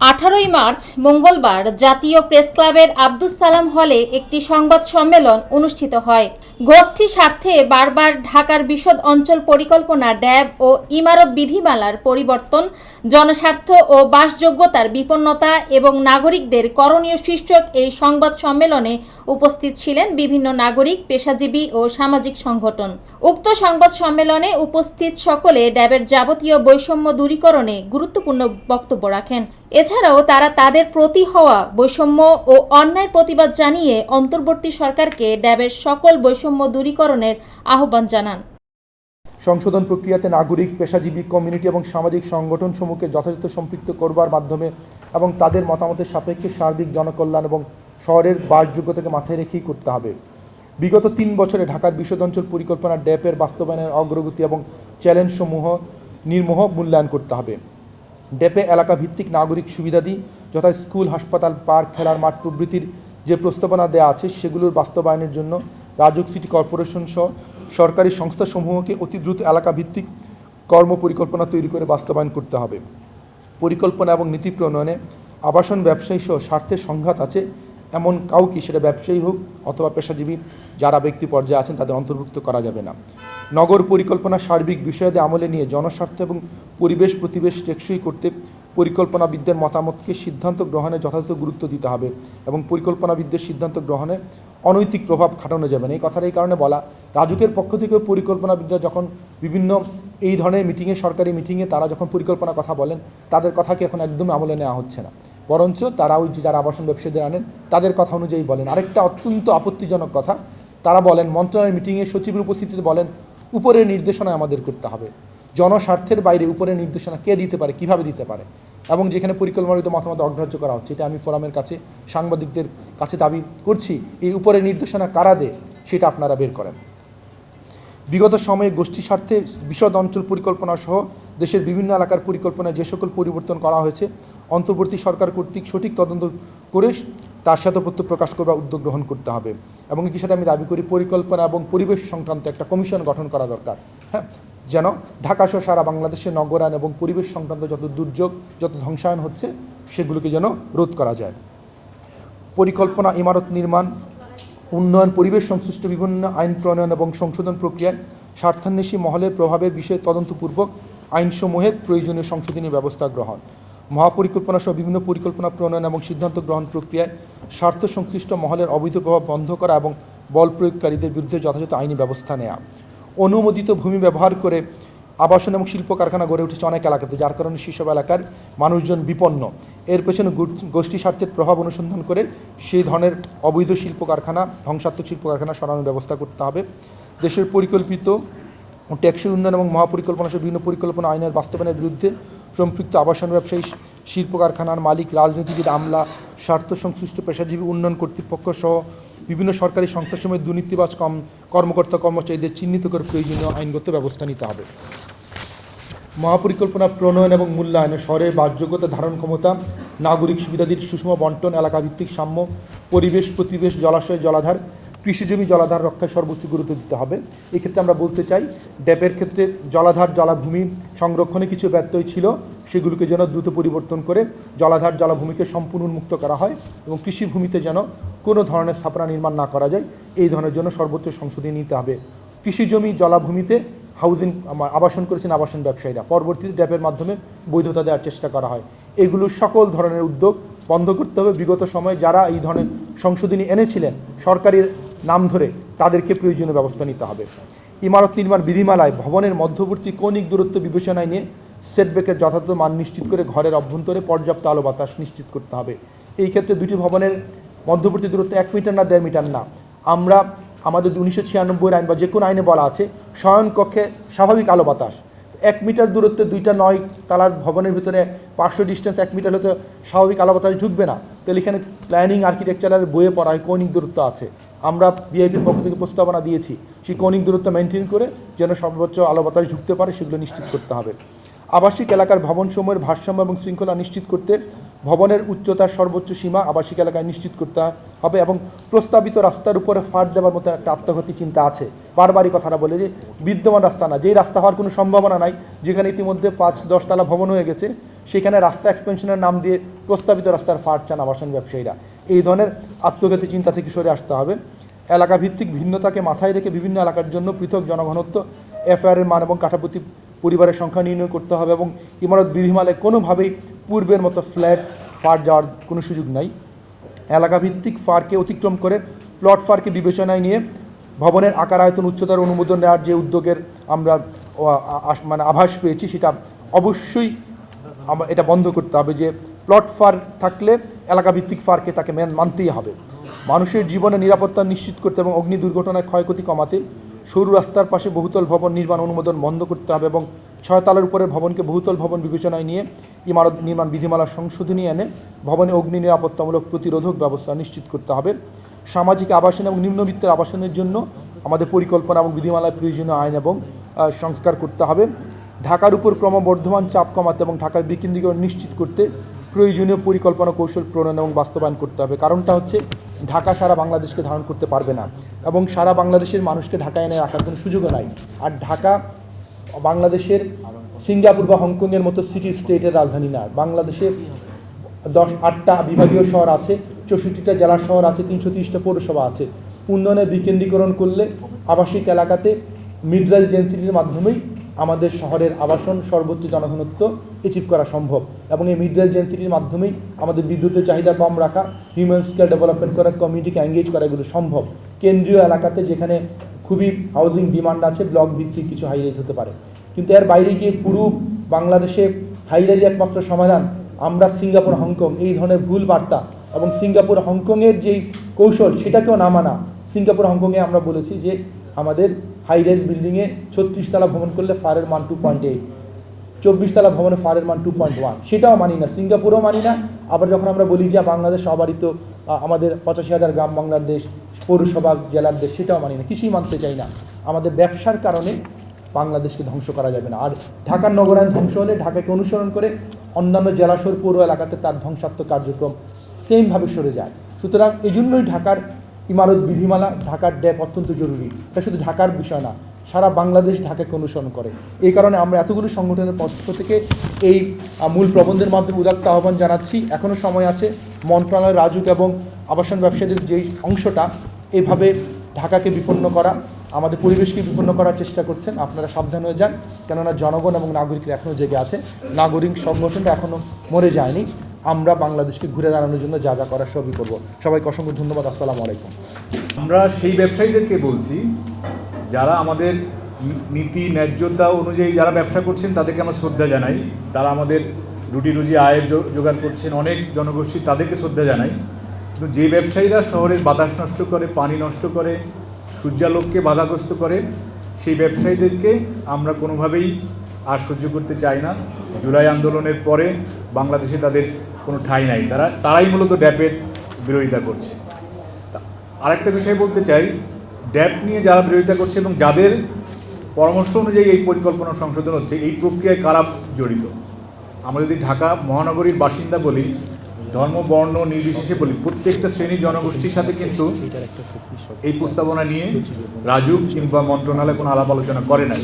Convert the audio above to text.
আঠারোই মার্চ মঙ্গলবার জাতীয় প্রেস ক্লাবের আব্দুস সালাম হলে একটি সংবাদ সম্মেলন অনুষ্ঠিত হয়। গোষ্ঠী স্বার্থে বারবার ঢাকার বিশদ অঞ্চল পরিকল্পনা, ড্যাব ও ইমারত বিধিমালার পরিবর্তন, জনস্বার্থ ও বাসযোগ্যতার বিপন্নতা এবং নাগরিকদের করণীয় শীর্ষক এই সংবাদ সম্মেলনে উপস্থিত ছিলেন বিভিন্ন নাগরিক, পেশাজীবী ও সামাজিক সংগঠন। উক্ত সংবাদ সম্মেলনে উপস্থিত সকলে ড্যাবের যাবতীয় বৈষম্য দূরীকরণে গুরুত্বপূর্ণ বক্তব্য রাখেন। এছাড়াও তারা তাদের প্রতি হওয়া বৈষম্য ও অন্যায় প্রতিবাদ জানিয়ে অন্তর্বর্তী সরকারকে ড্যাবের সকল বৈষম্য দূরীকরণের আহ্বান জানান। সংশোধন প্রক্রিয়াতে নাগরিক, পেশাজীবী, কমিউনিটি এবং সামাজিক সংগঠন সমূহকে যথাযথ সম্পৃক্ত করবার মাধ্যমে এবং তাদের মতামতের সাপেক্ষে সার্বিক জনকল্যাণ এবং শহরের বাসযোগ্যতাকে মাথায় রেখেই করতে হবে। বিগত তিন বছরে ঢাকার বিশদ অঞ্চল পরিকল্পনা ড্যাপের বাস্তবায়নের অগ্রগতি এবং চ্যালেঞ্জসমূহ নির্মোহ মূল্যায়ন করতে হবে। ডেপে এলাকা ভিত্তিক নাগরিক সুবিধাদি যথা স্কুল, হাসপাতাল, পার্ক, খেলার মাঠ প্রভৃতির যে প্রস্তাবনা দেওয়া আছে সেগুলোর বাস্তবায়নের জন্য রাজুক সিটি কর্পোরেশন সহ সরকারি সংস্থাসমূহকে অতি দ্রুত এলাকা ভিত্তিক কর্ম পরিকল্পনা তৈরি করে বাস্তবায়ন করতে হবে। পরিকল্পনা এবং নীতি প্রণয়নে আবাসন ব্যবসায়ী সহ স্বার্থের সংঘাত আছে, এমন কাউকে সেটা ব্যবসায়ী হোক অথবা পেশাজীবী যারা ব্যক্তি পর্যায়ে আছেন তাদের অন্তর্ভুক্ত করা যাবে না। নগর পরিকল্পনা সার্বিক বিষয়াদি আমলে নিয়ে জনস্বার্থ এবং পরিবেশ প্রতিবেশ টেকসই করতে পরিকল্পনাবিদদের মতামতকে সিদ্ধান্ত গ্রহণে যথাযথ গুরুত্ব দিতে হবে এবং পরিকল্পনাবিদদের সিদ্ধান্ত গ্রহণে অনৈতিক প্রভাব খাটানো যাবে না। এই কথাটা এই কারণে বলা, রাজুকের পক্ষ থেকে পরিকল্পনাবিদরা যখন বিভিন্ন এই ধরনের মিটিংয়ে, সরকারি মিটিংয়ে তারা যখন পরিকল্পনার কথা বলেন, তাদের কথাকে এখন একদম আমলে নেওয়া হচ্ছে না। বরঞ্চ তারা ওই যে যারা আবাসন ব্যবসায়ীদের আনেন, তাদের কথা অনুযায়ী বলেন। আরেকটা অত্যন্ত আপত্তিজনক কথা, তারা বলেন, মন্ত্রণালয়ের মিটিংয়ে সচিবের উপস্থিতিতে বলেন, উপরের নির্দেশনা আমাদের করতে হবে। জনস্বার্থের বাইরে উপরের নির্দেশনা কে দিতে পারে, কীভাবে দিতে পারে? এবং যেখানে পরিকল্পনাবিত মতামত অগ্রাহ্য করা হচ্ছে, এটা আমি ফোরামের কাছে, সাংবাদিকদের কাছে দাবি করছি, এই উপরের নির্দেশনা কারা দেয়, সেটা আপনারা বের করেন। বিগত সময়ে গোষ্ঠী স্বার্থে বিশদ অঞ্চল পরিকল্পনা সহ দেশের বিভিন্ন এলাকার পরিকল্পনায় যে সকল পরিবর্তন করা হয়েছে, অন্তর্বর্তী সরকার কর্তৃক সঠিক তদন্ত করে তার প্রত্য প্রকাশ করবার উদ্যোগ গ্রহণ করতে হবে। এবং একই সাথে আমি দাবি করি, পরিকল্পনা এবং পরিবেশ সংক্রান্ত একটা কমিশন গঠন করা দরকার। হ্যাঁ যেন ঢাকা সহ সারা বাংলাদেশের নগরায়ন এবং পরিবেশ সংক্রান্ত যত দুর্যোগ, যত ধ্বংসায়ন হচ্ছে, সেগুলোকে যেন রোধ করা যায়। পরিকল্পনা, ইমারত নির্মাণ, উন্নয়ন, পরিবেশ সংশ্লিষ্ট বিভিন্ন আইন প্রণয়ন এবং সংশোধন প্রক্রিয়ায় স্বার্থান্বেষী মহলের প্রভাবে বিষয়ে তদন্তপূর্বক আইনসমূহের প্রয়োজনীয় সংশোধনী ব্যবস্থা গ্রহণ। মহাপরিকল্পনা সহ বিভিন্ন পরিকল্পনা প্রণয়ন এবং সিদ্ধান্ত গ্রহণ প্রক্রিয়ায় স্বার্থ সংশ্লিষ্ট মহলের অবৈধ প্রভাব বন্ধ করা এবং বল প্রয়োগকারীদের বিরুদ্ধে যথাযথ আইনি ব্যবস্থা নেওয়া অনুমোদিত ভূমি ব্যবহার করে আবাসন এবং শিল্প কারখানা গড়ে উঠেছে অনেক এলাকাতে, যার কারণে সেসব এলাকার মানুষজন বিপন্ন। এর পেছনে গোষ্ঠী স্বার্থের প্রভাব অনুসন্ধান করে সেই ধরনের অবৈধ শিল্প কারখানা ধ্বংসাত্মক শিল্প কারখানা সরানোর ব্যবস্থা করতে হবে। দেশের পরিকল্পিত টেকসই উন্নয়ন এবং মহাপরিকল্পনা সহ বিভিন্ন পরিকল্পনা আইনের বাস্তবায়নের বিরুদ্ধে সম্পৃক্ত আবাসন ব্যবসায়ী শিল্প কারখানার মালিক, রাজনীতিবিদ, আমলা, স্বার্থ সংশ্লিষ্ট পেশাজীবী, উন্নয়ন কর্তৃপক্ষ সহ বিভিন্ন সরকারি সংস্থাসমূহের দুর্নীতিবাজ কম কর্মকর্তা কর্মচারীদের চিহ্নিত করে প্রয়োজনীয় আইনগত ব্যবস্থা নিতে হবে। মহাপরিকল্পনা প্রণয়ন এবং মূল্যায়নে শহরের বাসযোগ্যতা ধারণ ক্ষমতা, নাগরিক সুবিধাদির সুষম বন্টন, এলাকাভিত্তিক সাম্য, পরিবেশ প্রতিবেশ জলাশয় জলাধার, কৃষিজমি জলাধার রক্ষায় সর্বোচ্চ গুরুত্ব দিতে হবে। এক্ষেত্রে আমরা বলতে চাই, ড্যাপের ক্ষেত্রে জলাধার, জলাভূমি সংরক্ষণে কিছু ব্যত্যয় ছিল, সেগুলোকে যেন দ্রুত পরিবর্তন করে জলাধার, জলাভূমিকে সম্পূর্ণ উন্মুক্ত করা হয় এবং কৃষিভূমিতে যেন কোনো ধরনের স্থাপনা নির্মাণ না করা যায়। এই ধরনের জন্য সর্বোচ্চ সংশোধনী নিতে হবে। কৃষিজমি জলাভূমিতে হাউজিং আবাসন করেছেন আবাসন ব্যবসায়ীরা। পরবর্তীতে ড্যাপের মাধ্যমে বৈধতা দেওয়ার চেষ্টা করা হয়। এগুলো সকল ধরনের উদ্যোগ বন্ধ করতে হবে। বিগত সময়ে যারা এই ধরনের সংশোধনী এনেছিলেন, সরকারের নাম ধরে তাদেরকে প্রয়োজনীয় ব্যবস্থা নিতে হবে। ইমারত নির্মাণ বিধিমালায় ভবনের মধ্যবর্তী কৌণিক দূরত্ব বিবেচনায় নিয়ে সেটব্যাকের যথাযথ মান নিশ্চিত করে ঘরের অভ্যন্তরে পর্যাপ্ত আলো বাতাস নিশ্চিত করতে হবে। এই ক্ষেত্রে দুটি ভবনের মধ্যবর্তী দূরত্ব এক মিটার না দেড় মিটার না। আমরা আমাদের উনিশশো ছিয়ানব্বই আইন বা যে কোনো আইনে বলা আছে, শয়ন কক্ষে স্বাভাবিক আলো বাতাস। এক মিটার দূরত্বে দুইটা নয় তালার ভবনের ভিতরে পাঁচশো ডিস্টেন্স এক মিটার হলে তো স্বাভাবিক আলো বাতাস ঢুকবে না। তাহলে এখানে প্ল্যানিং আর্কিটেকচারের বইয়ে পড়া হয় কৌণিক দূরত্ব আছে। আমরা বিআইপির পক্ষ থেকে প্রস্তাবনা দিয়েছি, সেই কৌণিক দূরত্ব মেনটেন করে যেন সর্বোচ্চ আলো বাতাস ঢুকতে পারে, সেগুলো নিশ্চিত করতে হবে। আবাসিক এলাকার ভবনসমূহের ভারসাম্য এবং শৃঙ্খলা নিশ্চিত করতে ভবনের উচ্চতার সর্বোচ্চ সীমা আবাসিক এলাকায় নিশ্চিত করতে হবে এবং প্রস্তাবিত রাস্তার উপরে ফাট দেওয়ার মতো একটা আত্মঘাতী চিন্তা আছে। বারবারই কথাটা বলে যে, বিদ্যমান রাস্তা না। যেই রাস্তা হওয়ার কোনো সম্ভাবনা নাই, যেখানে ইতিমধ্যে পাঁচ দশতলা ভবন হয়ে গেছে, সেখানে রাস্তা এক্সপেনশনের নাম দিয়ে প্রস্তাবিত রাস্তার ফাট চান আবাসন ব্যবসায়ীরা। এই ধরনের আত্মঘাতী চিন্তা থেকে সরে আসতে হবে। এলাকাভিত্তিক ভিন্নতাকে মাথায় রেখে বিভিন্ন এলাকার জন্য পৃথক জনঘনত্ব এফআইআরের মান এবং কাঠাপ্রতি পরিবারের সংখ্যা নির্ণয় করতে হবে এবং ইমারত বিধিমালে কোনোভাবেই পূর্বের মতো ফ্ল্যাট ফাট যাওয়ার কোনো সুযোগ নাই। এলাকা ভিত্তিক ফারকে অতিক্রম করে প্লট ফারকে বিবেচনায় নিয়ে ভবনের আকার আয়তন, উচ্চতার অনুমোদন নেওয়ার যে উদ্যোগের আমরা মানে আভাস পেয়েছি, সেটা অবশ্যই এটা বন্ধ করতে হবে যে প্লট ফার থাকলে এলাকা ভিত্তিক ফারকে তাকে মেন, মানতেই হবে। মানুষের জীবনে নিরাপত্তা নিশ্চিত করতে এবং অগ্নি দুর্ঘটনায় ক্ষয়ক্ষতি কমাতে সরু রাস্তার পাশে বহুতল ভবন নির্মাণ অনুমোদন বন্ধ করতে হবে এবং ছয় তলার উপরের ভবনকে বহুতল ভবন বিবেচনায় নিয়ে ইমারত নির্মাণ বিধিমালা সংশোধনী এনে ভবনে অগ্নি নিরাপত্তামূলক প্রতিরোধক ব্যবস্থা নিশ্চিত করতে হবে। সামাজিক আবাসন এবং নিম্নবিত্তের আবাসনের জন্য আমাদের পরিকল্পনা এবং বিধিমালায় প্রয়োজনীয় আইন এবং সংস্কার করতে হবে। ঢাকার উপর ক্রমবর্ধমান চাপ কমাতে এবং ঢাকার বিকেন্দ্রীকরণ নিশ্চিত করতে প্রয়োজনীয় পরিকল্পনা কৌশল প্রণয়ন এবং বাস্তবায়ন করতে হবে। কারণটা হচ্ছে ঢাকা সারা বাংলাদেশকে ধারণ করতে পারবে না। এবং সারা বাংলাদেশের মানুষকে ঢাকায় এনে রাখার কোনো সুযোগও নাই। আর ঢাকা বাংলাদেশের সিঙ্গাপুর বা হংকংয়ের মতো সিটি স্টেটের রাজধানী না। বাংলাদেশে দশ, আটটা বিভাগীয় শহর আছে, চৌষট্টিটা জেলা শহর আছে, তিনশো তিরিশটা পৌরসভা আছে। উন্নয়নের বিকেন্দ্রীকরণ করলে আবাসিক এলাকাতে মিড রাইজ মাধ্যমেই আমাদের শহরের আবাসন সর্বোচ্চ জনঘনত্ব অ্যাচিভ করা সম্ভব এবং এই মিড রাইজ ডেন্সিটির মাধ্যমেই আমাদের বিদ্যুতের চাহিদা কম রাখা হিউম্যান স্কেল ডেভেলপমেন্ট করা কমিউনিটিকে এঙ্গেজ করা এগুলো সম্ভব। কেন্দ্রীয় এলাকাতে যেখানে খুবই হাউজিং ডিমান্ড আছে ব্লক ভিত্তিক কিছু হাই রাইজ হতে পারে। কিন্তু এর বাইরে গিয়ে পুরো বাংলাদেশে হাই রাইজ একমাত্র সমাধান আমরা সিঙ্গাপুর, হংকং, এই ধরনের ভুল বার্তা এবং সিঙ্গাপুর হংকংয়ের যেই কৌশল সেটাকেও না মানা, সিঙ্গাপুর হংকংয়ে আমরা বলেছি যে আমাদের হাই রাইজ বিল্ডিংয়ে ছত্রিশ তলা ভ্রমণ করলে ফারের মান টু পয়েন্ট এইট চব্বিশ তলা ভবনে ফারের মান টু পয়েন্ট ওয়ান সেটাও মানি না, সিঙ্গাপুরও মানি না। আবার যখন আমরা বলি যে বাংলাদেশ সবারই তো আমাদের পঁচাশি হাজার গ্রাম বাংলার দেশ পৌরসভা, জেলার দেশ, সেটাও মানি না, কিছুই মানতে চাই না। আমাদের ব্যবসার কারণে বাংলাদেশকে ধ্বংস করা যাবে না। আর ঢাকার নগরায়ণ ধ্বংস হলে ঢাকাকে অনুসরণ করে অন্যান্য জেলাশোর পৌর এলাকাতে তার ধ্বংসাত্মক কার্যক্রম সেমভাবে সরে যায়। সুতরাং এই জন্যই ঢাকার ইমারত, বিধিমালা ঢাকার ড্যাপ অত্যন্ত জরুরি। এটা শুধু ঢাকার বিষয় না, সারা বাংলাদেশ ঢাকাকে অনুসরণ করে। এই কারণে আমরা এতগুলো সংগঠনের পক্ষ থেকে এই মূল প্রবন্ধের মাধ্যমে উদাত্ত আহ্বান জানাচ্ছি। এখনও সময় আছে মন্ত্রণালয় রাজুক এবং আবাসন ব্যবসায়ীদের যেই অংশটা, এভাবে ঢাকাকে বিপন্ন করা, আমাদের পরিবেশকে বিপন্ন করার চেষ্টা করছেন। আপনারা সাবধান হয়ে যান। কেননা জনগণ এবং নাগরিকরা এখনও জেগে আছে। নাগরিক সংগঠনটা এখনও মরে যায়নি। আমরা বাংলাদেশকে ঘুরে দাঁড়ানোর জন্য যা যা করার সবই করব। সবাইকে অসংখ্য ধন্যবাদ, আসসালামু আলাইকুম। আমরা সেই ব্যবসায়ীদেরকে বলছি, যারা আমাদের নীতি, ন্যায্যতা অনুযায়ী যারা ব্যবসা করছেন, তাদেরকে আমরা শ্রদ্ধা জানাই। তারা আমাদের রুটি রুজি আয়ের জোগাড় করছেন, অনেক জনগোষ্ঠী তাদেরকে শ্রদ্ধা জানাই। কিন্তু যে ব্যবসায়ীরা শহরের বাতাস নষ্ট করে, পানি নষ্ট করে, সূর্যালোককে বাধাগ্রস্ত করে, সেই ব্যবসায়ীদেরকে আমরা কোনোভাবেই আর সহ্য করতে চাই না। জুলাই আন্দোলনের পরে বাংলাদেশে তাদের কোনো ঠাঁই নাই। তারা, তারাই মূলত ড্যাপের বিরোধিতা করছে। আরেকটা বিষয় বলতে চাই, ড্যাপ নিয়ে যারা বিরোধিতা করছে এবং যাদের পরামর্শ অনুযায়ী এই পরিকল্পনা সংশোধন হচ্ছে, এই প্রক্রিয়ায় কারা জড়িত? আমরা যদি ঢাকা মহানগরীর বাসিন্দা বলি, ধর্ম, বর্ণ, নির্বিশেষে বলি, প্রত্যেকটা শ্রেণির জনগোষ্ঠীর সাথে কিন্তু এই প্রস্তাবনা নিয়ে রাজুক কিংবা মন্ত্রণালয় কোনো আলাপ আলোচনা করে নাই।